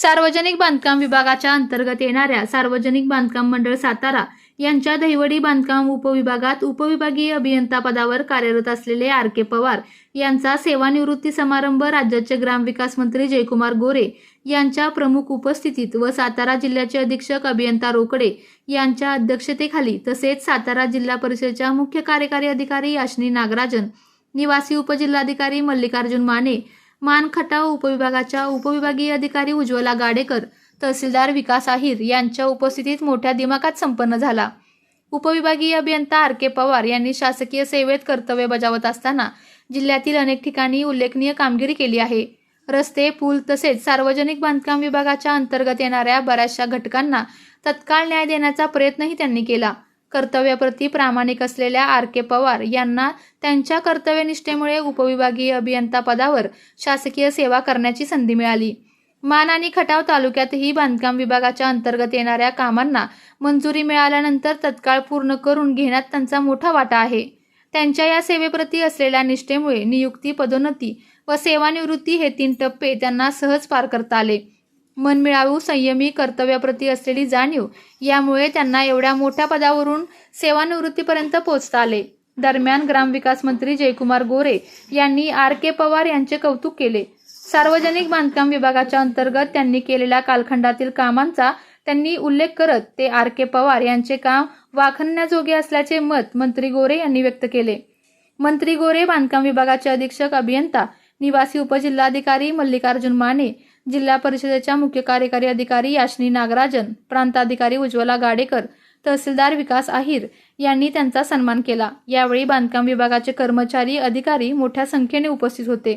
सार्वजनिक बांधकाम विभागाच्या अंतर्गत येणाऱ्या सार्वजनिक बांधकाम मंडळ सातारा यांच्या दहिवडी बांधकाम उपविभागात उपविभागीय अभियंता पदावर कार्यरत असलेले आर के पवार यांचा सेवानिवृत्ती समारंभ राज्याचे ग्रामविकास मंत्री जयकुमार गोरे यांच्या प्रमुख उपस्थितीत व सातारा जिल्ह्याचे अधीक्षक अभियंता रोकडे यांच्या अध्यक्षतेखाली तसेच सातारा जिल्हा परिषदेच्या मुख्य कार्यकारी अधिकारी याशनी नागराजन निवासी उपजिल्हाधिकारी मल्लिकार्जुन माने मानखटाव उपविभागाच्या उपविभागीय अधिकारी उज्ज्वला गाडेकर तहसीलदार विकास आहिर यांच्या उपस्थितीत मोठ्या दिमाखात संपन्न झाला. उपविभागीय अभियंता आर के पवार यांनी शासकीय सेवेत कर्तव्य बजावत असताना जिल्ह्यातील अनेक ठिकाणी उल्लेखनीय कामगिरी केली आहे. रस्ते पूल तसेच सार्वजनिक बांधकाम विभागाच्या अंतर्गत येणाऱ्या बऱ्याचशा घटकांना तत्काळ न्याय देण्याचा प्रयत्नही त्यांनी केला. कर्तव्याप्रती प्रामाणिक असलेल्या आर के पवार यांना त्यांच्या कर्तव्यनिष्ठेमुळे उपविभागीय अभियंता पदावर शासकीय सेवा करण्याची संधी मिळाली. मान आणि खटाव तालुक्यातही बांधकाम विभागाच्या अंतर्गत येणाऱ्या कामांना मंजुरी मिळाल्यानंतर तत्काळ पूर्ण करून घेण्यात त्यांचा मोठा वाटा आहे. त्यांच्या या सेवेप्रती असलेल्या निष्ठेमुळे नियुक्ती पदोन्नती व सेवानिवृत्ती हे तीन टप्पे त्यांना सहज पार करता आले. मनमिळावू संयमी कर्तव्याप्रती असलेली जाणीव यामुळे त्यांना एवढ्या मोठ्या पदावरून सेवानिवृत्तीपर्यंत पोहोचता आले दरम्यान ग्रामविकास मंत्री जयकुमार गोरे यांनी आर के पवार यांचे कौतुक केले. सार्वजनिक बांधकाम विभागाच्या अंतर्गत त्यांनी केलेल्या कालखंडातील कामांचा त्यांनी उल्लेख करत ते आर के पवार यांचे काम वाखण्याजोगे असल्याचे मत मंत्री गोरे यांनी व्यक्त केले. मंत्री गोरे बांधकाम विभागाचे अधीक्षक अभियंता निवासी उपजिल्हाधिकारी मल्लिकार्जुन माने जिल्हा परिषदेच्या मुख्य कार्यकारी अधिकारी याशनी नागराजन प्रांताधिकारी उज्ज्वला गाडेकर तहसीलदार विकास आहिर यांनी त्यांचा सन्मान केला. यावेळी बांधकाम विभागाचे कर्मचारी अधिकारी मोठ्या संख्येने उपस्थित होते.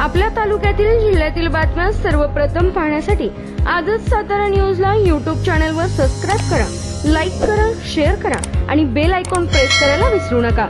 आपल्या तालुक्यातील जिल्ह्यातील बातम्या सर्वप्रथम पाहण्यासाठी आजच सातारा न्यूजला यूट्यूब चॅनलवर सबस्क्राईब करा लाईक करा शेअर करा आणि बेल आयकॉन प्रेस करायला विसरू नका.